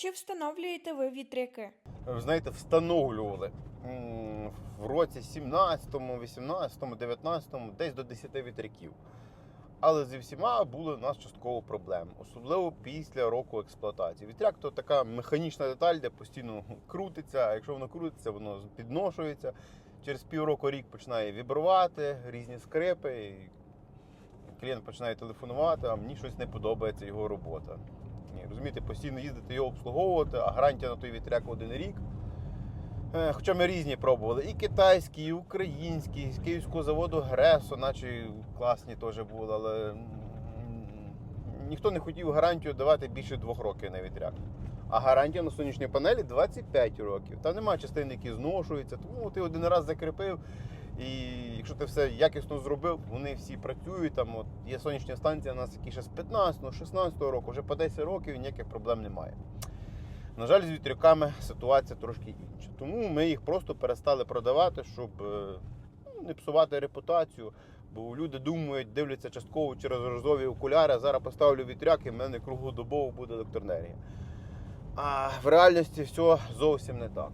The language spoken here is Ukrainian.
Чи встановлюєте ви вітряки? ви знаєте, встановлювали в році 17, 18, 19, десь до 10 вітряків. Але зі всіма були у нас частково проблеми, особливо після року експлуатації. Вітряк то така механічна деталь, де постійно крутиться, а якщо воно крутиться, воно підношується. Через півроку рік починає вібрувати, різні скрипи. І клієнт починає телефонувати, а мені щось не подобається його робота. Ні, розумієте, постійно їздити його обслуговувати, а гарантія на той вітряк один рік. Е, Хоча ми різні пробували. І китайські, і українські, з київського заводу Гресо, наче класні теж були, але ніхто не хотів гарантію давати більше двох років на вітряк. А гарантія на сонячній панелі 25 років. Там немає частин, які зношуються. Тому ти один раз закріпив, і якщо ти все якісно зробив, вони всі працюють. Там от є сонячні станції у нас, які ще з 15-16 року, вже по 10 років ніяких проблем немає. На жаль, з вітряками ситуація трошки інша. Тому ми їх просто перестали продавати, щоб е, ну, не псувати репутацію. Бо люди думають, дивляться частково через розові окуляри. Зараз поставлю вітряк і в мене круглодобово буде електроенергія. А в реальності все зовсім не так.